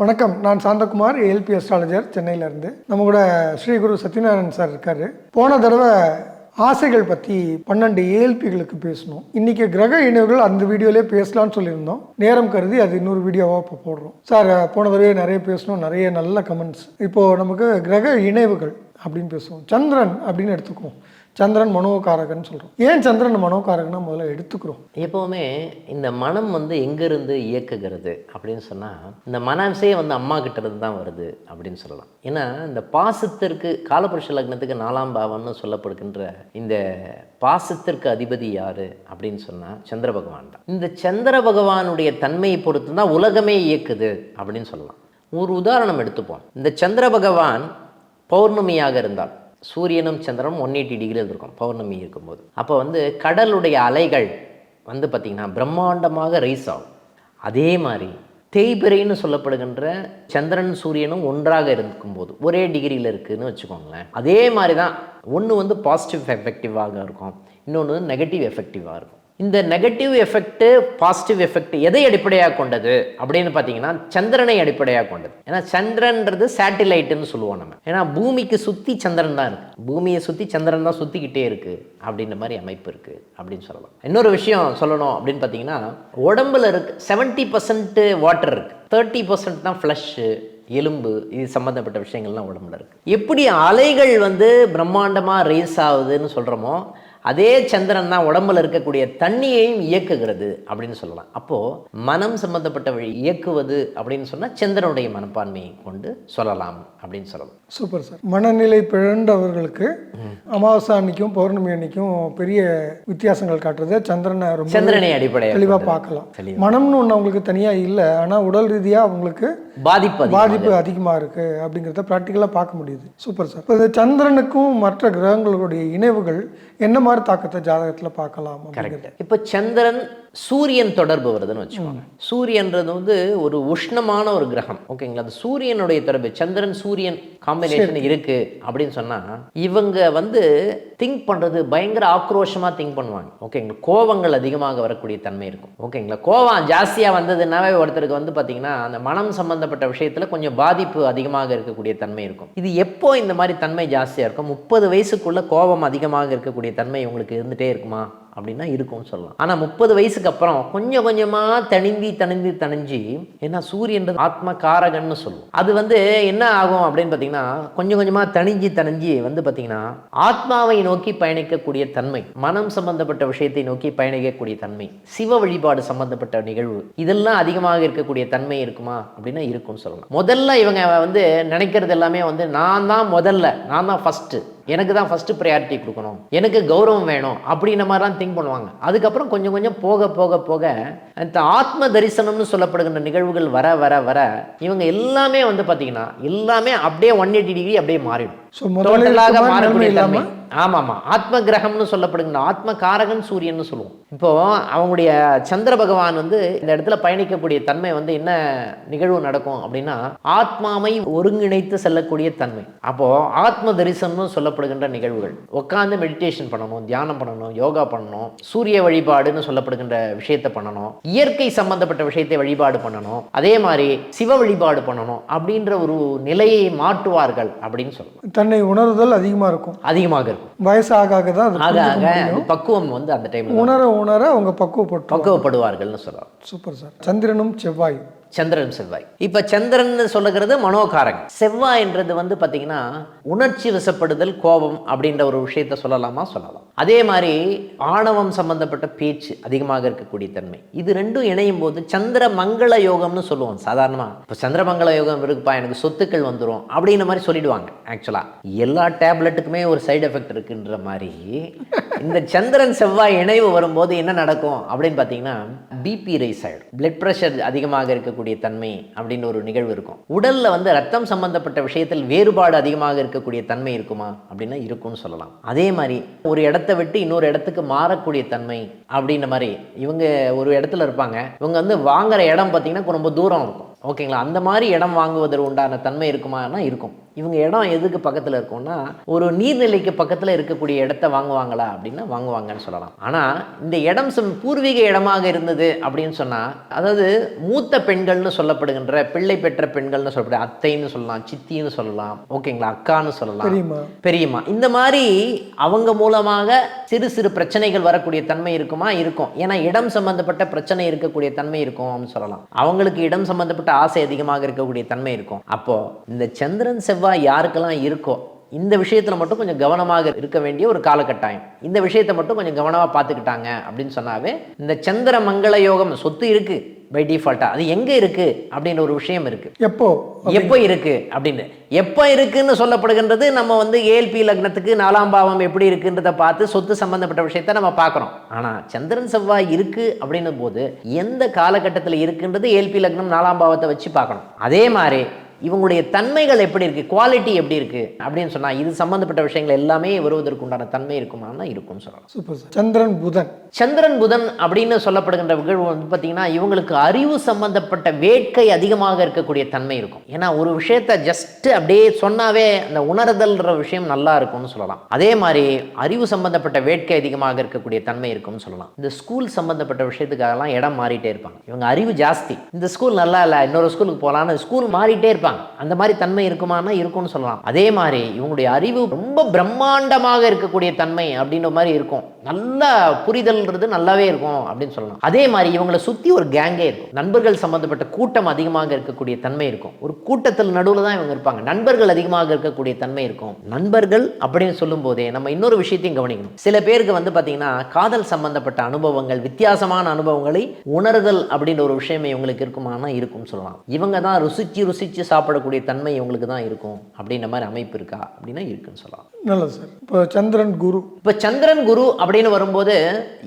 வணக்கம். நான் Santhakumar ALP astrologer சென்னையிலேருந்து நம்ம கூட ஸ்ரீ குரு சத்யநாராயணன் சார் இருக்கார். போன தடவை ஆசைகள் பற்றி பன்னெண்டு ஏஎல்பிகளுக்கு பேசணும். இன்னைக்கு கிரக இணைவுகள் அந்த வீடியோலே பேசலான்னு சொல்லியிருந்தோம். நேரம் கருதி அது இன்னொரு வீடியோவாக இப்போ போடுறோம். சார் போன தடவை நிறைய பேசணும் நிறைய நல்ல கமெண்ட்ஸ் இப்போது நமக்கு கிரக இணைவுகள் அப்படின்னு பேசுவோம். சந்திரன் அப்படின்னு எடுத்துக்குவோம். சந்திரன் மனோகாரகன் சொல்கிறோம் ஏன் சந்திரன் மனோகாரகனா முதல்ல எடுத்துக்கிறோம். எப்போவுமே இந்த மனம் வந்து எங்கேருந்து இயக்குகிறது அப்படின்னு சொன்னால் இந்த மனசே வந்து அம்மா கிட்ட இருந்து தான் வருது அப்படின்னு சொல்லலாம். ஏன்னா இந்த பாசத்திற்கு காலபுருஷ லக்னத்துக்கு நாலாம் பாவம்னு சொல்லப்படுகின்ற இந்த பாசத்திற்கு அதிபதி யாரு அப்படின்னு சொன்னால் சந்திர பகவான் தான். இந்த சந்திர பகவானுடைய தன்மையை பொறுத்து தான் உலகமே இயக்குது அப்படின்னு சொல்லலாம். ஒரு உதாரணம் எடுத்துப்போம். இந்த சந்திர பகவான் பௌர்ணமியாக இருந்தால் சூரியனும் சந்திரனும் ஒன் எயிட்டி டிகிரியில் இருக்கும் பௌர்ணமி இருக்கும்போது. அப்போ வந்து கடலுடைய அலைகள் வந்து பார்த்திங்கன்னா பிரம்மாண்டமாக ரைஸ் ஆகும். அதே மாதிரி தேய்பிரைன்னு சொல்லப்படுகின்ற சந்திரன் சூரியனும் ஒன்றாக இருக்கும்போது ஒரே டிகிரியில் இருக்குதுன்னு வச்சுக்கோங்களேன். அதே மாதிரி தான் ஒன்று வந்து பாசிட்டிவ் எஃபெக்டிவாக இருக்கும் இன்னொன்று நெகட்டிவ் எஃபெக்டிவாக இருக்கும். இந்த நெகட்டிவ் எஃபெக்ட்டு பாசிட்டிவ் எஃபெக்ட் எதை அடிப்படையாக கொண்டது? அப்படின்னு பார்த்தீங்கன்னா சந்திரனை அடிப்படையாக கொண்டது. ஏன்னா சந்திரன்றது சேட்டிலைட்டுன்னு சொல்லுவோம் நம்ம. ஏன்னா பூமிக்கு சுற்றி சந்திரன் தான் இருக்குது பூமியை சுற்றி சந்திரன் தான் சுற்றிக்கிட்டே இருக்குது அப்படின்ற மாதிரி அமைப்பு இருக்குது அப்படின்னு சொல்லலாம். இன்னொரு விஷயம் சொல்லணும் அப்படின்னு பார்த்தீங்கன்னா உடம்புல இருக்கு செவன்ட்டி பர்சன்ட் வாட்டர் இருக்குது தேர்ட்டி பர்சன்ட் தான் ஃப்ளஷ்ஷு எலும்பு இது சம்மந்தப்பட்ட விஷயங்கள்லாம் உடம்புல இருக்குது எப்படி அலைகள் வந்து பிரம்மாண்டமாக ரேஸ் ஆகுதுன்னு சொல்கிறோமோ அதே சந்திரன் தான் உடம்புல இருக்கக்கூடிய தண்ணியையும் இயக்குகிறது அப்படின்னு சொல்லலாம். அப்போது மனம் சம்பந்தப்பட்ட வழி இயக்குவது அப்படின்னு சொன்னால் சந்திரனுடைய மனப்பான்மையை கொண்டு சொல்லலாம் அப்படின்னு சொல்லலாம். Super sir. மனநிலை பிழந்தவர்களுக்கு அமாவாசை அன்னைக்கும் பௌர்ணமி அன்னைக்கும் பெரிய வித்தியாசங்கள் காட்டுறது சந்திரனை ரொம்ப சந்திரனை அடிப்படையாக தெளிவாக. பார்க்கலாம். மனம்னு ஒன்று அவங்களுக்கு தனியாக இல்லை ஆனால் உடல் ரீதியாக அவங்களுக்கு பாதிப்பு பாதிப்பு அதிகமாக இருக்குது அப்படிங்கிறத ப்ராக்டிக்கலாக பார்க்க முடியுது. Super sir. இப்போ சந்திரனுக்கும் மற்ற கிரகங்களுடைய இணைவுகள் என்ன மாதிரி தாக்கத்தை ஜாதகத்தில் பார்க்கலாம் கரெக்ட் இப்போ சந்திரன் சூரியன் தொடர்பு வருதுன்னு வச்சுக்கோங்க. சூரியன்றது வந்து ஒரு உஷ்ணமான ஒரு கிரகம். ஓகேங்களா? அது சூரியனுடைய தொடர்பு. சந்திரன் சூரியன் காம்பினேஷன் இருக்கு அப்படின்னு சொன்னா இவங்க வந்து திங்க் பண்றது பயங்கர ஆக்ரோஷமா திங்க் பண்ணுவாங்க. ஓகேங்களா? கோவங்கள் அதிகமாக வரக்கூடிய தன்மை இருக்கும். ஓகேங்களா? கோவம் ஜாஸ்தியா வந்ததுனாவே ஒருத்தருக்கு வந்து பாத்தீங்கன்னா அந்த மனம் சம்பந்தப்பட்ட விஷயத்துல கொஞ்சம் பாதிப்பு அதிகமாக இருக்கக்கூடிய தன்மை இருக்கும். இது எப்போ இந்த மாதிரி தன்மை ஜாஸ்தியா இருக்கும்? முப்பது வயசுக்குள்ள கோபம் அதிகமாக இருக்கக்கூடிய தன்மை உங்களுக்கு இருந்துட்டே இருக்குமா? அப்படின்னா இருக்கும்னு சொல்லலாம். ஆனால் முப்பது வயசுக்கு அப்புறம் கொஞ்சம் கொஞ்சமாக தணிந்தி தனிந்தி தணிஞ்சு ஏன்னா சூரியன்றது ஆத்ம காரகன்னு சொல்லுவோம். அது வந்து என்ன ஆகும் அப்படின்னு பார்த்தீங்கன்னா கொஞ்சம் கொஞ்சமாக தணிஞ்சு தணிஞ்சு வந்து பார்த்தீங்கன்னா ஆத்மாவை நோக்கி பயணிக்கக்கூடிய தன்மை மனம் சம்பந்தப்பட்ட விஷயத்தை நோக்கி பயணிக்கக்கூடிய தன்மை சிவ வழிபாடு சம்பந்தப்பட்ட நிகழ்வு இதெல்லாம் அதிகமாக இருக்கக்கூடிய தன்மை இருக்குமா அப்படின்னா இருக்கும்னு சொல்லலாம். முதல்ல இவங்க வந்து நினைக்கிறது எல்லாமே வந்து நான் தான் முதல்ல நான் தான் ஃபஸ்ட்டு எனக்கு தான் ஃபஸ்ட்டு ப்ரையாரிட்டி கொடுக்கணும். எனக்கு கௌரவம் வேணும் அப்படின்ற மாதிரிலாம் திங்க் பண்ணுவாங்க. அதுக்கப்புறம் கொஞ்சம் கொஞ்சம் போக போக போக இந்த ஆத்ம தரிசனம்னு சொல்லப்படுகின்ற நிகழ்வுகள் வர வர வர இவங்க எல்லாமே வந்து பார்த்தீங்கன்னா எல்லாமே அப்படியே ஒன் எயிட்டி டிகிரி அப்படியே மாறிடும். ஸோ மாறக்கூடிய ஆமாம். ஆமாம் ஆத்ம கிரகம்னு சொல்லப்படுகின்ற ஆத்ம காரகன் சூரியன்னு சொல்லுவோம். இப்போ அவங்களுடைய சந்திர பகவான் வந்து இந்த இடத்துல பயணிக்கக்கூடிய தன்மை வந்து என்ன நிகழ்வு நடக்கும் அப்படின்னா ஆத்மாவை ஒருங்கிணைத்து செல்லக்கூடிய தன்மை. அப்போ ஆத்ம தரிசனம்னு சொல்லப்படுகின்ற நிகழ்வுகள். உட்காந்து மெடிடேஷன் பண்ணணும் தியானம் பண்ணணும் யோகா பண்ணணும் சூரிய வழிபாடுன்னு சொல்லப்படுகின்ற விஷயத்தை பண்ணணும் இயற்கை சம்பந்தப்பட்ட விஷயத்தை வழிபாடு பண்ணணும் அதே மாதிரி சிவ வழிபாடு பண்ணணும் அப்படின்ற ஒரு நிலையை மாற்றுவார்கள் அப்படின்னு சொல்லலாம் தன்னை உணர்தல் அதிகமாக இருக்கும். அதிகமாக இருக்கும் வயசு ஆக தான் ஆக ஆக பக்குவம் வந்து அந்த டைம்ல உணர உணர அவங்க பக்குவப்பட்டு பக்குவப்படுவார்கள்னு சொல்லலாம் சூப்பர் சார். சந்திரனும் செவ்வாய் சந்திரன் செவ்வாய். இப்போ சந்திரன் சொல்லுகிறது மனோகாரகன். செவ்வாய்ன்றது வந்து பார்த்தீங்கன்னா உணர்ச்சி வசப்படுதல் கோபம் அப்படின்ற ஒரு விஷயத்த சொல்லலாமா? சொல்லலாம். அதே மாதிரி ஆணவம் சம்பந்தப்பட்ட பேச்சு அதிகமாக இருக்கக்கூடிய தன்மை. இது ரெண்டும் இணையும் போது சந்திர மங்கள யோகம்னு சொல்லுவோம் சாதாரணமாக இப்போ சந்திர மங்கள யோகம் இருக்குப்பா எனக்கு சொத்துக்கள் வந்துடும் அப்படின்ற மாதிரி சொல்லிடுவாங்க ஆக்சுவலாக எல்லா டேப்லெட்டுக்குமே ஒரு சைடு எஃபெக்ட் இருக்குன்ற மாதிரி இந்த சந்திரன் செவ்வாய் இணைவு வரும்போது என்ன நடக்கும் அப்படின்னு பார்த்தீங்கன்னா பிபி ரைஸ் ஆகிடும் பிளட் ப்ரெஷர் அதிகமாக இருக்கக்கூடிய தன்மை அப்படின்னு ஒரு நிகழ்வு இருக்கும். உடல்ல வந்து ரத்தம் சம்பந்தப்பட்ட விஷயத்தில் வேறுபாடு அதிகமாக இருக்கக்கூடிய தன்மை இருக்குமா அப்படின்னா இருக்கும்னு சொல்லலாம். அதே மாதிரி ஒரு இடத்த விட்டு இன்னொரு இடத்துக்கு மாறக்கூடிய தன்மை அப்படின்ற மாதிரி இவங்க ஒரு இடத்துல இருப்பாங்க. இவங்க வந்து வாங்குற இடம் பார்த்தீங்கன்னா ரொம்ப தூரம் இருக்கும். ஓகேங்களா? அந்த மாதிரி இடம் வாங்குவதற்கு உண்டான தன்மை இருக்குமானா இருக்கும். இவங்க இடம் எதுக்கு பக்கத்தில் இருக்கும்னா ஒரு நீர்நிலைக்கு பக்கத்தில் இருக்கக்கூடிய இடத்த வாங்குவாங்களா அப்படின்னா வாங்குவாங்கன்னு சொல்லலாம். ஆனால் இந்த இடம் சம் பூர்வீக இடமாக இருந்தது அப்படின்னு சொன்னால் அதாவது மூத்த பெண்கள்னு சொல்லப்படுகின்ற பிள்ளை பெற்ற பெண்கள்னு சொல்லப்படுது அத்தைன்னு சொல்லலாம் சித்தின்னு சொல்லலாம் ஓகேங்களா அக்கான்னு சொல்லலாம். பெரியம்மா. இந்த மாதிரி அவங்க மூலமாக சிறு சிறு பிரச்சனைகள் வரக்கூடிய தன்மை இருக்குமா? இருக்கும். ஏன்னா இடம் சம்பந்தப்பட்ட பிரச்சனை இருக்கக்கூடிய தன்மை இருக்கும் சொல்லலாம். அவங்களுக்கு இடம் சம்பந்தப்பட்ட ஆசை அதிகமாக இருக்கக்கூடிய தன்மை இருக்கும். அப்போ இந்த சந்திரன் செவ்வாய் யாருக்கெல்லாம் இருக்கோ இந்த விஷயத்துல மட்டும் கொஞ்சம் கவனமாக இருக்க வேண்டிய ஒரு காலகட்டாயம். இந்த விஷயத்தை மட்டும் கொஞ்சம் கவனமாக பார்த்துக்கிட்டாங்க அப்படின்னு சொன்னாவே இந்த சந்திர மங்கள யோகம் சொத்து இருக்கு பை டிஃபால்ட்டா அது எங்க இருக்கு அப்படின்ற ஒரு விஷயம் இருக்கு. எப்போ? எப்போ இருக்கு அப்படின்னு. எப்போ இருக்குன்னு சொல்லப்படுகின்றது நம்ம வந்து ஏஎல்பி லக்னத்துக்கு நாலாம் பாவம் எப்படி இருக்குன்றத பார்த்து சொத்து சம்பந்தப்பட்ட விஷயத்த நம்ம பார்க்குறோம். ஆனால் சந்திரன் செவ்வாய் இருக்கு அப்படின்னும் போது எந்த காலகட்டத்தில் இருக்குன்றது ஏஎல்பி லக்னம் நாலாம் பாவத்தை வச்சு பார்க்கணும். அதே மாதிரி இவங்களுடைய தன்மைகள் எப்படி இருக்கு? குவாலிட்டி எப்படி இருக்கு? அப்படின்னு சொன்னா இது சம்பந்தப்பட்ட விஷயங்கள் எல்லாமே வருவதற்கு உண்டான தன்மை இருக்குமானா இருக்கும்னு சொல்லலாம். Super sir. சந்திரன் புதன். சந்திரன் புதன் அப்படின்னு சொல்லப்படுகின்ற நிகழ்வு வந்து பார்த்தீங்கன்னா இவங்களுக்கு அறிவு சம்பந்தப்பட்ட வேட்கை அதிகமாக இருக்கக்கூடிய தன்மை இருக்கும். ஏன்னா ஒரு விஷயத்த ஜஸ்ட் அப்படியே சொன்னாவே அந்த உணர்தல்ன்ற விஷயம் நல்லா இருக்கும்னு சொல்லலாம். அதே மாதிரி அறிவு சம்பந்தப்பட்ட வேட்கை அதிகமாக இருக்கக்கூடிய தன்மை இருக்கும்னு சொல்லலாம். இந்த ஸ்கூல் சம்பந்தப்பட்ட விஷயத்துக்காகலாம் இடம் மாறிட்டே இருப்பாங்க. இவங்க அறிவு ஜாஸ்தி. இந்த ஸ்கூல் நல்லா இல்லை இன்னொரு ஸ்கூலுக்கு போகலான்னு ஸ்கூல் மாறிட்டே இருப்பாங்க. அந்த மாதிரி தன்மை இருக்குமானா இருக்கும்னு சொல்லலாம். அதே மாதிரி இவங்களுடைய அறிவு ரொம்ப பிரம்மாண்டமாக இருக்கக்கூடிய தன்மை அப்படின்ற மாதிரி இருக்கும். நல்ல புரிதல்ன்றது நல்லாவே இருக்கும் அப்படின்னு சொல்லலாம். அதே மாதிரி இவங்களை சுற்றி ஒரு கேங்கே இருக்கும். நண்பர்கள் சம்பந்தப்பட்ட கூட்டம் அதிகமாக இருக்கக்கூடிய தன்மை இருக்கும். ஒரு கூட்டத்தில் நடுவில் தான் இவங்க இருப்பாங்க. நண்பர்கள் அதிகமாக இருக்கக்கூடிய தன்மை இருக்கும். நண்பர்கள் அப்படின்னு சொல்லும் போதே நம்ம இன்னொரு விஷயத்தையும் கவனிக்கணும். சில பேருக்கு வந்து பார்த்தீங்கன்னா காதல் சம்பந்தப்பட்ட அனுபவங்கள் வித்தியாசமான அனுபவங்களை உணர்தல் அப்படின்ற ஒரு விஷயம் இவங்களுக்கு இருக்குமானா இருக்கும்னு சொல்லலாம். இவங்க தான் ருசிச்சு ருசிச்சு சாப்பிடக்கூடிய தன்மை இவங்களுக்கு தான் இருக்கும் அப்படின்ற மாதிரி அமைப்பு இருக்கா? அப்படின்னா இருக்குன்னு சொல்லலாம். நல்லது சார். இப்போ சந்திரன் குரு. இப்போ சந்திரன் குரு அப்படின்னு வரும்போது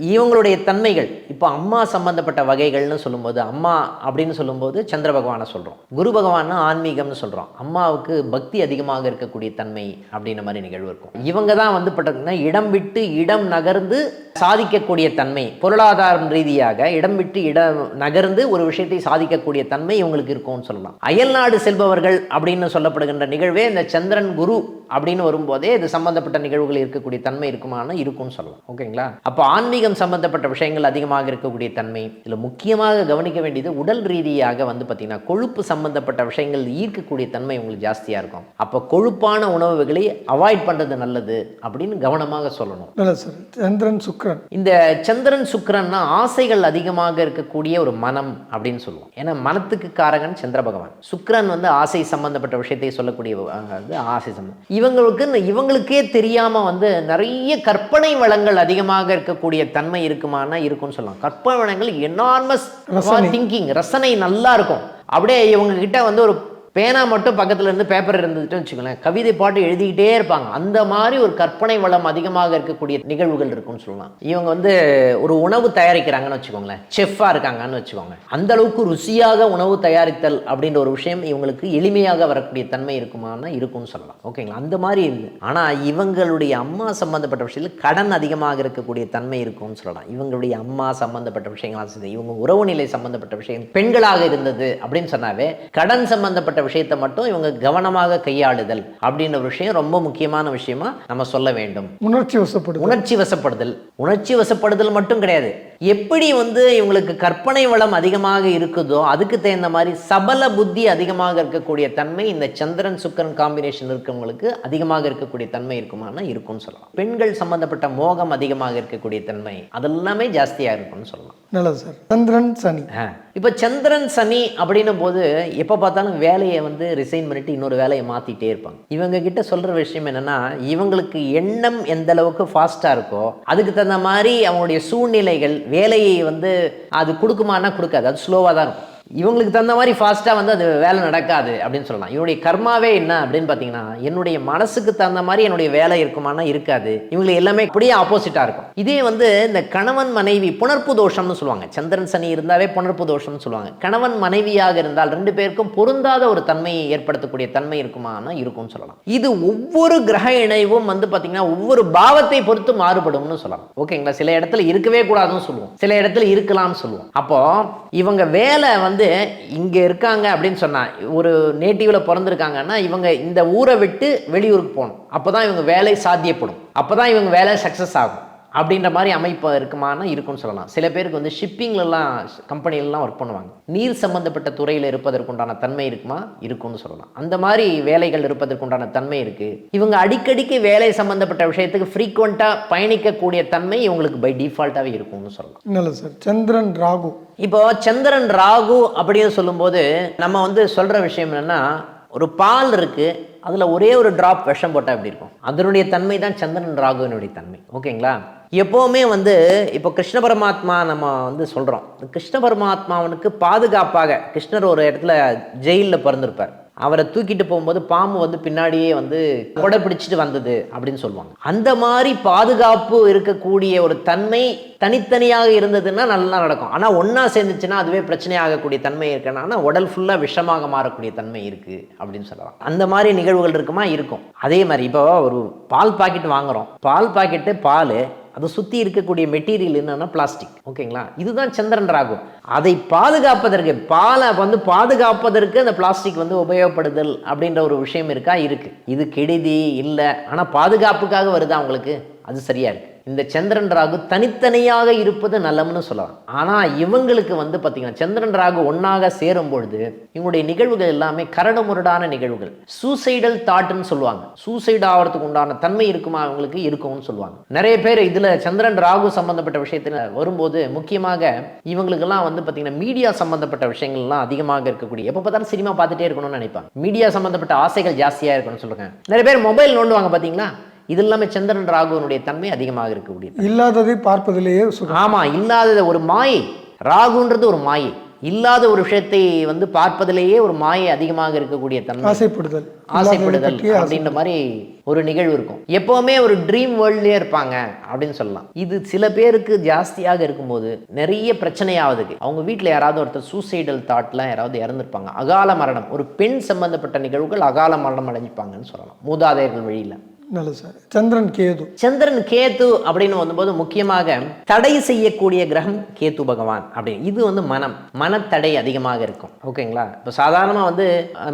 இவங்களுடைய தன்மைகள் இப்போ அம்மா சம்மந்தப்பட்ட வகைகள்னு சொல்லும்போது அம்மா அப்படின்னு சொல்லும்போது சந்திர பகவானை சொல்கிறோம் குரு பகவான் ஆன்மீகம்னு சொல்கிறோம் அம்மாவுக்கு பக்தி அதிகமாக இருக்கக்கூடிய தன்மை அப்படின்ற மாதிரி நிகழ்வு இருக்கும். இவங்க தான் வந்து பட்டதுன்னா இடம் விட்டு இடம் நகர்ந்து சாதிக்கக்கூடிய தன்மை பொருளாதாரம் ரீதியாக இடம் விட்டு இடம் நகர்ந்து ஒரு விஷயத்தை சாதிக்கக்கூடிய தன்மை இவங்களுக்கு இருக்கும்னு சொல்லலாம். அயல்நாடு செல்பவர்கள் அப்படின்னு சொல்லப்படுகின்ற நிகழ்வே இந்த சந்திரன் குரு அப்படின்னு வரும்போதே இது சம்பந்தப்பட்ட நிகழ்வுகள் இருக்கக்கூடிய தன்மை இருக்குமான இருக்கும்னு சொல்லலாம். ஓகேங்களா? அப்போ ஆன்மீகம் சம்பந்தப்பட்ட விஷயங்கள் அதிகமாக இருக்கக்கூடிய தன்மை. இதில் முக்கியமாக கவனிக்க வேண்டியது உடல் ரீதியாக வந்து பார்த்திங்கன்னா கொழுப்பு சம்பந்தப்பட்ட விஷயங்கள் ஈர்க்கக்கூடிய தன்மை உங்களுக்கு ஜாஸ்தியாக இருக்கும். அப்போ கொழுப்பான உணவுகளை அவாய்ட் பண்ணுறது நல்லது அப்படின்னு கவனமாக சொல்லணும். சார். சந்திரன் சுக்கிரன். இந்த சந்திரன் சுக்கிரன்னா ஆசைகள் அதிகமாக இருக்கக்கூடிய ஒரு மனம் அப்படின்னு சொல்லுவோம். ஏன்னா மனத்துக்கு காரகன் சந்திர பகவான். சுக்கிரன் வந்து ஆசை சம்பந்தப்பட்ட விஷயத்தை சொல்லக்கூடிய ஆசை சம்பந்தம் இவங்களுக்கு இவங்களுக்கே தெரியாம வந்து நிறைய கற்பனை வளங்கள் அதிகமாக இருக்கக்கூடிய தன்மை இருக்குமானா இருக்கும்னு சொல்லலாம். கற்பனை வளங்கள் என்னார்மஸ் ரசனை. திங்கிங் ரசனை நல்லா இருக்கும் அப்படியே இவங்க கிட்ட வந்து ஒரு பேனா மட்டும் பக்கத்தில் இருந்து பேப்பர் இருந்துச்சுன்னு வச்சுக்கோங்களேன். கவிதை பாட்டு எழுதிக்கிட்டே இருப்பாங்க. அந்த மாதிரி ஒரு கற்பனை வளம் அதிகமாக இருக்கக்கூடிய நிகழ்வுகள் இருக்கும்னு சொல்லலாம். இவங்க வந்து ஒரு உணவு தயாரிக்கிறாங்கன்னு வச்சுக்கோங்களேன். செஃப்பாக இருக்காங்கன்னு வச்சுக்கோங்க. அந்த அளவுக்கு ருசியாக உணவு தயாரித்தல் அப்படின்ற ஒரு விஷயம் இவங்களுக்கு எளிமையாக வரக்கூடிய தன்மை இருக்குமானா இருக்கும்னு சொல்லலாம். ஓகேங்களா அந்த மாதிரி இல்லை. ஆனால் இவங்களுடைய அம்மா சம்பந்தப்பட்ட விஷயத்தில் கடன் அதிகமாக இருக்கக்கூடிய தன்மை இருக்கும்னு சொல்லலாம். இவங்களுடைய அம்மா சம்பந்தப்பட்ட விஷயங்களாக இவங்க உறவு நிலை சம்பந்தப்பட்ட விஷயம் பெண்களாக இருந்தது அப்படின்னு சொன்னாவே கடன் சம்பந்தப்பட்ட விஷயத்தை மட்டும் இவங்க கவனமாக கையாளுதல் அப்படின்ற விஷயம் ரொம்ப முக்கியமான விஷயமா நம்ம சொல்ல வேண்டும். உணர்ச்சி வசப்படுது உணர்ச்சி வசப்படுதல். உணர்ச்சி வசப்படுதல் மட்டும் கிடையாது. எப்படி வந்து இவங்களுக்கு கற்பனை வளம் அதிகமாக இருக்குதோ அதுக்கு தகுந்த மாதிரி சபல புத்தி அதிகமாக இருக்கக்கூடிய தன்மை இந்த சந்திரன் சுக்கரன் காம்பினேஷன் இருக்கவங்களுக்கு அதிகமாக இருக்கக்கூடிய தன்மை இருக்குமானா இருக்கும்னு சொல்லலாம். பெண்கள் சம்பந்தப்பட்ட மோகம் அதிகமாக இருக்கக்கூடிய தன்மை அதெல்லாமே ஜாஸ்தியாக இருக்கும்னு சொல்லலாம். நல்லது சார். சந்திரன் சனி. இப்போ சந்திரன் சனி அப்படின்னும் போது எப்போ பார்த்தாலும் வேலையை வந்து ரிசைன் பண்ணிட்டு இன்னொரு வேலையை மாற்றிட்டே இருப்பாங்க. இவங்க கிட்ட சொல்கிற விஷயம் என்னென்னா இவங்களுக்கு எண்ணம் எந்த அளவுக்கு ஃபாஸ்ட்டாக இருக்கோ அதுக்கு தகுந்த மாதிரி அவங்களுடைய சூழ்நிலைகள் வேலையை வந்து அது கொடுக்குமானா கொடுக்காது. அது ஸ்லோவாக தான் இருக்கும். இவங்களுக்கு தகுந்த மாதிரி ஃபாஸ்ட்டாக வந்து அது வேலை நடக்காது அப்படின்னு சொல்லலாம். இவனுடைய கர்மாவே என்ன அப்படின்னு பார்த்தீங்கன்னா என்னுடைய மனசுக்கு தகுந்த மாதிரி என்னுடைய வேலை இருக்குமானா இருக்காது. இவங்களுக்கு எல்லாமே அப்படியே ஆப்போசிட்டாக இருக்கும். இதே வந்து இந்த கணவன் மனைவி புணர்ப்பு தோஷம்னு சொல்லுவாங்க. சந்திரன் சனி இருந்தாவே புணர்ப்பு தோஷம்னு சொல்லுவாங்க. கணவன் மனைவியாக இருந்தால் ரெண்டு பேருக்கும் பொருந்தாத ஒரு தன்மையை ஏற்படுத்தக்கூடிய தன்மை இருக்குமானா இருக்கும்னு சொல்லலாம். இது ஒவ்வொரு கிரக இணைவும் வந்து பார்த்தீங்கன்னா ஒவ்வொரு பாவத்தை பொறுத்து மாறுபடும்னு சொல்லலாம். ஓகேங்களா? சில இடத்துல இருக்கவே கூடாதுன்னு சொல்லுவோம். சில இடத்துல இருக்கலாம்னு சொல்லுவோம். அப்போ இவங்க வேலை வந்து வந்து இங்கே இருக்காங்க அப்படின்னு சொன்னால் ஒரு நேட்டிவில் பிறந்திருக்காங்கன்னா இவங்க இந்த ஊரை விட்டு வெளியூருக்கு போகணும். அப்போ தான் இவங்க வேலை சாத்தியப்படும். அப்போ தான் இவங்க வேலை சக்ஸஸ் ஆகும். அப்படின்ற மாதிரி அமைப்பு இருக்குமானா இருக்கும்னு சொல்லலாம். சில பேருக்கு வந்து ஷிப்பிங்லலாம் கம்பெனிலலாம் ஒர்க் பண்ணுவாங்க. நீர் சம்பந்தப்பட்ட துறையில் இருப்பதற்குண்டான தன்மை இருக்குமா? இருக்கும்னு சொல்லலாம். அந்த மாதிரி வேலைகள் இருப்பதற்குண்டான தன்மை இருக்குது இவங்க அடிக்கடிக்கு வேலை சம்பந்தப்பட்ட விஷயத்துக்கு ஃப்ரீக்வெண்ட்டாக பயணிக்கக்கூடிய தன்மை இவங்களுக்கு பை டிஃபால்ட்டாகவே இருக்கும்னு சொல்லலாம். நல்லது சார். சந்திரன் ராகு. இப்போ சந்திரன் ராகு அப்படின்னு சொல்லும்போது நம்ம வந்து சொல்கிற விஷயம் என்னென்னா ஒரு பால் இருக்குது அதில் ஒரே ஒரு டிராப் விஷம் போட்டால் எப்படி இருக்கும்? அதனுடைய தன்மை தான் சந்திரன் ராகுவினுடைய தன்மை. ஓகேங்களா? எப்போவுமே வந்து இப்போ கிருஷ்ண பரமாத்மா நம்ம வந்து சொல்கிறோம் கிருஷ்ண பரமாத்மாவனுக்கு பாதுகாப்பாக கிருஷ்ணர் ஒரு இடத்துல ஜெயிலில் பிறந்திருப்பார். அவரை தூக்கிட்டு போகும்போது பாம்பு வந்து பின்னாடியே வந்து கொடை பிடிச்சிட்டு வந்தது அப்படின்னு சொல்லுவாங்க. அந்த மாதிரி பாதுகாப்பு இருக்கக்கூடிய ஒரு தன்மை தனித்தனியாக இருந்ததுன்னா நல்லா நடக்கும். ஆனால் ஒன்றா சேர்ந்துச்சுன்னா அதுவே பிரச்சனையாகக்கூடிய தன்மை இருக்குன்னா உடல் ஃபுல்லாக விஷமாக மாறக்கூடிய தன்மை இருக்குது அப்படின்னு சொல்லலாம். அந்த மாதிரி நிகழ்வுகள் இருக்குமா? இருக்கும். அதே மாதிரி இப்போ ஒரு பால் பாக்கெட் வாங்குறோம். பால் பாக்கெட்டு பால் அதை சுற்றி இருக்கக்கூடிய மெட்டீரியல் என்னன்னா பிளாஸ்டிக் ஓகேங்களா? இதுதான் சந்திரன் ராகும் அதை பாதுகாப்பதற்கு பாலை வந்து பாதுகாப்பதற்கு அந்த பிளாஸ்டிக் வந்து உபயோகப்படுதல் அப்படின்ற ஒரு விஷயம் இருக்கா? இருக்கு. இது கெடுதி இல்லை. ஆனால் பாதுகாப்புக்காக வருதா உங்களுக்கு? அது சரியா இருக்கு. இந்த சந்திரன் ராகு தனித்தனியாக இருப்பது நல்லம்னு சொல்லலாம். ஆனால் இவங்களுக்கு வந்து பார்த்தீங்கன்னா சந்திரன் ராகு ஒன்றாக சேரும் பொழுது இவங்களுடைய நிகழ்வுகள் எல்லாமே கரடுமுரடான நிகழ்வுகள். சூசைடல் தாட்டுன்னு சொல்லுவாங்க. சூசைட் ஆகிறதுக்கு உண்டான தன்மை இருக்குமா? அவங்களுக்கு இருக்கும்னு சொல்லுவாங்க. நிறைய பேர் இதில் சந்திரன் ராகு சம்பந்தப்பட்ட விஷயத்தில் வரும்போது முக்கியமாக இவங்களுக்கெல்லாம் வந்து பார்த்தீங்கன்னா மீடியா சம்பந்தப்பட்ட விஷயங்கள்லாம் அதிகமாக இருக்கக்கூடிய எப்போ பார்த்தாலும் சினிமா பார்த்துட்டே இருக்கணும்னு நினைப்பாங்க. மீடியா சம்பந்தப்பட்ட ஆசைகள் ஜாஸ்தியாக இருக்கணும்னு சொல்லுங்க நிறைய பேர் மொபைல் நோண்டுவாங்க பார்த்தீங்களா இது இல்லாம சந்திரன் ராகுவனுடைய தன்மை அதிகமாக இருக்கக்கூடியது இல்லாததை பார்ப்பதிலேயே சுகம். ஆமா இல்லாதது ஒரு மாயை. ராகுன்றது ஒரு மாயை. இல்லாத ஒரு விஷயத்தை வந்து பார்ப்பதிலேயே ஒரு மாயை அதிகமாக இருக்கக்கூடிய தன்மை. ஆசைப்படுதல். ஆசைப்படுதல். அப்படின்ற மாதிரி ஒரு நிகழ்வு இருக்கும். எப்பவுமே ஒரு ட்ரீம் வேர்ல்ட்லயே இருப்பாங்க அப்படின்னு சொல்லலாம். இது சில பேருக்கு ஜாஸ்தியாக இருக்கும்போது நிறைய பிரச்சனையாவதுக்கு அவங்க வீட்டில் யாராவது ஒருத்தர் சூசைடல் தாட்ல யாராவது இறந்துருப்பாங்க. அகால மரணம். ஒரு பெண் சம்பந்தப்பட்ட நிகழ்வுகள் அகால மரணம் அடைஞ்சிப்பாங்கன்னு சொல்லலாம். மூதாதையர்கள் வழியில. நல்லது சார். சந்திரன் கேது. சந்திரன் கேத்து அப்படின்னு வந்தபோது முக்கியமாக தடை செய்யக்கூடிய கிரகம் கேத்து பகவான் அப்படின்னு. இது வந்து மனம் மனத்தடை அதிகமாக இருக்கும். ஓகேங்களா இப்போ சாதாரணமாக வந்து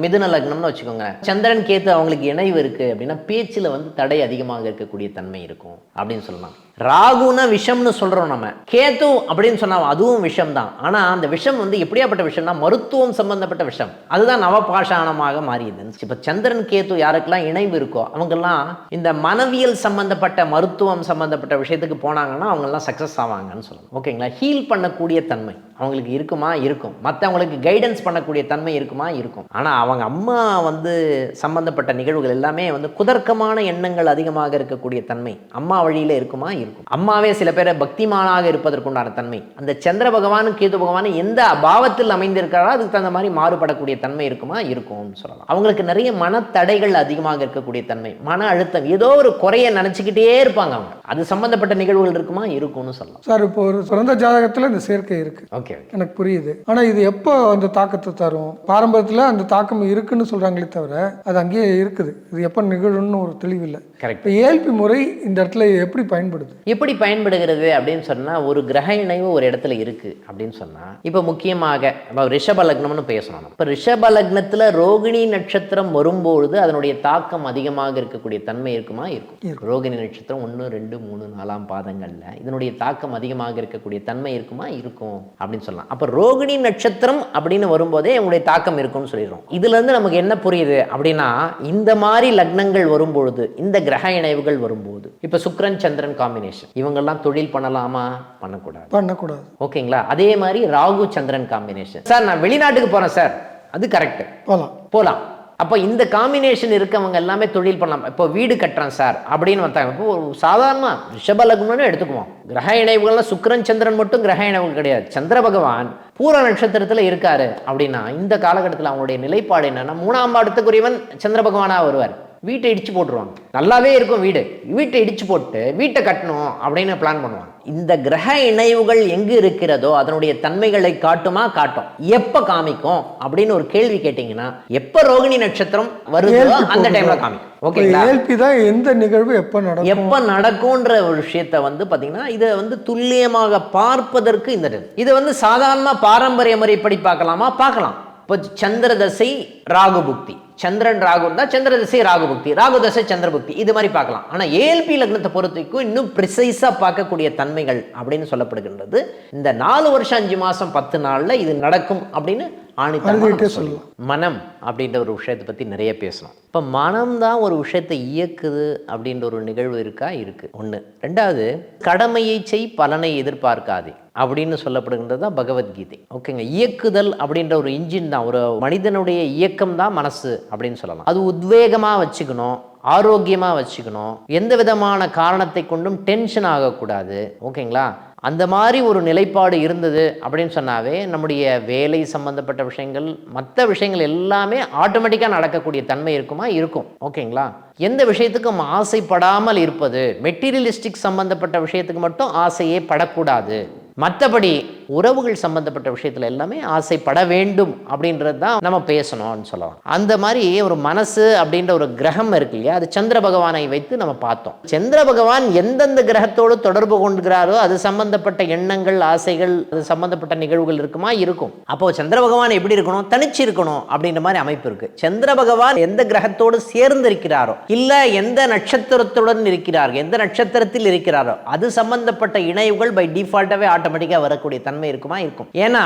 மிதுன லக்னம்னு வச்சுக்கோங்க. சந்திரன் கேத்து அவங்களுக்கு இணைவு இருக்கு அப்படின்னா பேச்சில் வந்து தடை அதிகமாக இருக்கக்கூடிய தன்மை இருக்கும் அப்படின்னு சொல்லலாம். ராகுனா விஷம்னு சொல்கிறோம் நம்ம. கேத்து அப்படின்னு சொன்னால் அதுவும் விஷம் தான் ஆனால் அந்த விஷம் வந்து எப்படியாப்பட்ட விஷம்னா மருத்துவம் சம்பந்தப்பட்ட விஷம். அதுதான் நவபாஷாணமாக மாறியது. இப்போ சந்திரன் கேத்து யாருக்கெல்லாம் இணைவு இருக்கோ அவங்கெல்லாம் இந்த மனவியல் சம்பந்தப்பட்ட மருத்துவம் சம்பந்தப்பட்ட விஷயத்துக்கு போனாங்கன்னா அவங்கெல்லாம் சக்ஸஸ் ஆவாங்கன்னு சொல்லணும் ஓகேங்களா? ஹீல் பண்ணக்கூடிய தன்மை. அவங்களுக்கு இருக்குமா? இருக்கும். மற்றவங்களுக்கு கைடன்ஸ் பண்ணக்கூடிய தன்மை இருக்குமா? இருக்கும். ஆனால் அவங்க அம்மா வந்து சம்பந்தப்பட்ட நிகழ்வுகள் எல்லாமே வந்து குதர்க்கமான எண்ணங்கள் அதிகமாக இருக்கக்கூடிய தன்மை. அம்மா வழியில் இருக்குமா? இருக்கும். அம்மாவே சில பேரை பக்திமானாக இருப்பதற்குண்டான தன்மை. அந்த சந்திர பகவானும் கேது பகவானும் எந்த பாவத்தில் அமைந்திருக்கிறாரோ அதுக்கு தகுந்த மாதிரி மாறுபடக்கூடிய தன்மை இருக்குமா? இருக்கும்னு சொல்லலாம். அவங்களுக்கு நிறைய மனத்தடைகள் அதிகமாக இருக்கக்கூடிய தன்மை. மன அழுத்தம். ஏதோ ஒரு குறைய நினச்சிக்கிட்டே இருப்பாங்க அவங்க. அது சம்பந்தப்பட்ட நிகழ்வுகள் இருக்குமா? இருக்கும்னு சொல்லலாம். சார் இப்போ ஒரு பிறந்த ஜாதகத்துல இந்த சேர்க்கை இருக்கு. ஓகே எனக்கு புரியுது. ஆனா இது எப்போ அந்த தாக்கத்தை தரும்? பாரம்பரியத்துல அந்த தாக்கம் இருக்குன்னு சொல்றாங்களே தவிர அது அங்கேயே இருக்குது. இது எப்போ நிகழும்னு ஒரு தெளிவில்லை. கரெக்ட் இப்போ ஏல்பி முறை இந்த இடத்துல எப்படி பயன்படுது? எப்படி பயன்படுகிறது அப்படின்னு சொன்னால் ஒரு கிரக இணைவு ஒரு இடத்துல இருக்கு அப்படின்னு சொன்னால் இப்போ முக்கியமாக ரிஷப லக்னம்னு பேசணும் இப்போ ரிஷப லக்னத்தில் ரோகிணி நட்சத்திரம் வரும்பொழுது அதனுடைய தாக்கம் அதிகமாக இருக்கக்கூடிய தன்மை இருக்குமா? இருக்கும். ரோகிணி நட்சத்திரம் ஒன்று ரெண்டு மூணு நாலாம் பாதங்களில் இதனுடைய தாக்கம் அதிகமாக இருக்கக்கூடிய தன்மை இருக்குமா? இருக்கும். அப்படின்னு சொல்லலாம். அப்போ ரோகிணி நட்சத்திரம் அப்படின்னு வரும்போதே உங்களுடைய தாக்கம் இருக்கும்னு சொல்லிடுறோம். இதுலேருந்து நமக்கு என்ன புரியுது அப்படின்னா இந்த மாதிரி லக்னங்கள் வரும்பொழுது இந்த கிரக இணைவுகள் வரும்போது இப்போ சுக்கிரன் சந்திரன் காம்பினேஷன் இவங்கெல்லாம் தொழில் பண்ணலாமா? பண்ணக்கூடாது. பண்ணக்கூடாது. ஓகேங்களா அதே மாதிரி ராகு சந்திரன் காம்பினேஷன் சார் நான் வெளிநாட்டுக்கு போறேன் சார். அது கரெக்ட் போகலாம் போகலாம் அப்போ இந்த காம்பினேஷன் இருக்கவங்க எல்லாமே தொழில் பண்ணலாம். இப்போ வீடு கட்டுறேன் சார் அப்படின்னு வந்தாங்க. இப்போ ஒரு சாதாரண ரிஷப லக்னம்னு எடுத்துக்குவோம். கிரக இணைவுகள்லாம் சுக்கரன் சந்திரன் மட்டும் கிரக இணைவுகள் கிடையாது. சந்திர பகவான் பூர நட்சத்திரத்தில் இருக்காரு அப்படின்னா இந்த காலகட்டத்தில் அவங்களுடைய நிலைப்பாடு என்னன்னா மூணாம் பாடத்துக்குரியவன் சந்திர பகவானாக வருவார். வீட்டை இடிச்சு போட்டுருவாங்க. நல்லாவே இருக்கும் வீடு. வீட்டை இடிச்சு போட்டு வீட்டை கட்டணும் அப்படின்னு பிளான் பண்ணுவாங்க. இந்த கிரக இணைவுகள் எங்கு இருக்கிறதோ அதனுடைய தன்மைகளை காட்டுமா? காட்டும். எப்ப காமிக்கும்? அப்படின்னு ஒரு கேள்வி கேட்டீங்கன்னா எப்ப ரோகிணி நட்சத்திரம் வருதோ அந்த. டைம்ல காமிக்கும். ஓகேங்களா? எந்த நிகழ்வு எப்போ நடக்கும்? எப்ப நடக்கும்ன்ற ஒரு விஷயத்த வந்து பாத்தீங்கன்னா இதை வந்து துல்லியமாக பார்ப்பதற்கு இந்த இது. இதை வந்து சாதாரணமா பாரம்பரிய முறைப்படி பார்க்கலாமா? பார்க்கலாம். இப்போ சந்திர தசை ராகு புக்தி. சந்திரன் ராகு இருந்தால் சந்திர தசை ராகு புக்தி ராகு தசை சந்திர பக்தி இது மாதிரி பார்க்கலாம். ஆனால் ஏஎல்பி லக்னத்தை பொறுத்தவரைக்கும் இன்னும் ப்ரிசைஸாக பார்க்கக்கூடிய தன்மைகள் அப்படின்னு சொல்லப்படுகின்றது. இந்த நாலு வருஷம் அஞ்சு மாதம் பத்து நாளில் இது நடக்கும் அப்படின்னு ஆணித்தரமா நம்ம சொல்லலாம் மனம் அப்படின்ற ஒரு விஷயத்தை பற்றி நிறைய பேசணும். இப்போ மனம் தான் ஒரு விஷயத்தை இயக்குது அப்படின்ற ஒரு நிகழ்வு இருக்கா? இருக்கு. ஒன்று ரெண்டாவது கடமையை செய் பலனை எதிர்பார்க்காதே அப்படின்னு சொல்லப்படுகின்றது தான் பகவத்கீதை. ஓகேங்க. இயக்குதல் அப்படின்ற ஒரு இன்ஜின் தான் ஒரு மனிதனுடைய இயக்கம் தான் மனசு அப்படின்னு சொல்லலாம். அது உத்வேகமாக வச்சுக்கணும் ஆரோக்கியமாக வச்சுக்கணும். எந்த விதமான காரணத்தை கொண்டும் டென்ஷன் ஆகக்கூடாது. ஓகேங்களா? அந்த மாதிரி ஒரு நிலைப்பாடு இருந்தது அப்படின்னு சொன்னாவே நம்முடைய வேலை சம்பந்தப்பட்ட விஷயங்கள் மற்ற விஷயங்கள் எல்லாமே ஆட்டோமேட்டிக்காக நடக்கக்கூடிய தன்மை இருக்குமா? இருக்கும். ஓகேங்களா? எந்த விஷயத்துக்கும் ஆசைப்படாமல் இருப்பது மெட்டீரியலிஸ்டிக் சம்பந்தப்பட்ட விஷயத்துக்கு மட்டும் ஆசையே படக்கூடாது. மற்றபடி உறவுகள் சம்பந்தப்பட்ட விஷயத்துல எல்லாமே ஆசைப்பட வேண்டும் அப்படின்றது தான் நம்ம பேசணும்னு சொல்லலாம். அந்த மாதிரி ஒரு மனசு அப்படின்ற ஒரு கிரகம் இருக்கு இல்லையா? அது சந்திர பகவானை வைத்து நம்ம பார்த்தோம். சந்திர பகவான் எந்தெந்த கிரகத்தோடு தொடர்பு கொண்டுகிறாரோ அது சம்பந்தப்பட்ட எண்ணங்கள் ஆசைகள் அது சம்பந்தப்பட்ட நிகழ்வுகள் இருக்குமா? இருக்கும். அப்போ சந்திர பகவான் எப்படி இருக்கணும்? தனிச்சு இருக்கணும் அப்படின்ற மாதிரி அமைப்பு இருக்கு. சந்திர பகவான் எந்த கிரகத்தோடு சேர்ந்து இருக்கிறாரோ இல்ல எந்த நட்சத்திரத்துடன் இருக்கிறார் எந்த நட்சத்திரத்தில் இருக்கிறாரோ அது சம்பந்தப்பட்ட இணைவுகள் பை டிஃபால்ட்டாவே ஆட்டோமேட்டிக்காக வரக்கூடிய தன்மை இருக்குமா? இருக்கும். ஏன்னா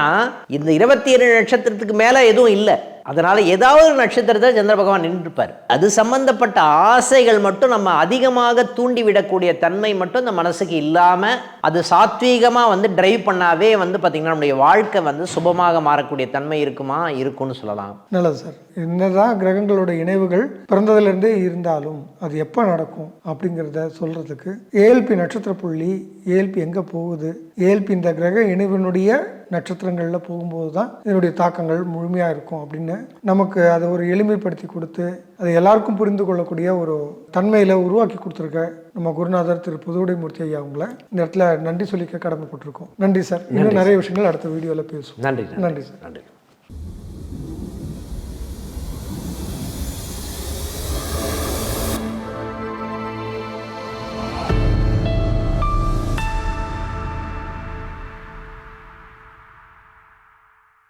இந்த இருபத்தி ஏழு நட்சத்திரத்துக்கு மேலே எதுவும் இல்லை. அதனால் ஏதாவது ஒரு நட்சத்திரத்தை சந்திர பகவான் நின்றுப்பார். அது சம்பந்தப்பட்ட ஆசைகள் மட்டும் நம்ம அதிகமாக தூண்டிவிடக்கூடிய தன்மை மட்டும் இந்த மனசுக்கு இல்லாமல் அது சாத்வீகமாக வந்து டிரைவ் பண்ணாவே வந்து பார்த்திங்கன்னா நம்முடைய வாழ்க்கை வந்து சுபமாக மாறக்கூடிய தன்மை இருக்குமா? இருக்கும்னு சொல்லலாம். நல்லது சார். என்னதான் கிரகங்களோட இணைவுகள் பிறந்ததுலேருந்தே இருந்தாலும் அது எப்போ நடக்கும் அப்படிங்கிறத சொல்கிறதுக்கு ஏஎல்பி நட்சத்திர புள்ளி ஏஎல்பி எங்கே போகுது ஏஎல்பி இந்த கிரக இணைவினுடைய நட்சத்திரங்களில் போகும்போது தான் இதனுடைய தாக்கங்கள் முழுமையாக இருக்கும் அப்படின்னு நமக்கு அதை ஒரு எளிமைப்படுத்தி கொடுத்து அதை எல்லாருக்கும் புரிந்து கொள்ளக்கூடிய ஒரு தன்மையில் உருவாக்கி கொடுத்துருக்க நம்ம குருநாதர் திரு புதுவுடைமூர்த்தி ஐயா அவங்கள இந்த இடத்துல நன்றி சொல்லிக்க கடமைப்பட்டிருக்கோம். நன்றி சார். இன்னும் நிறைய விஷயங்கள் அடுத்த வீடியோவில் பேசுவோம். நன்றி நன்றி சார். நன்றி.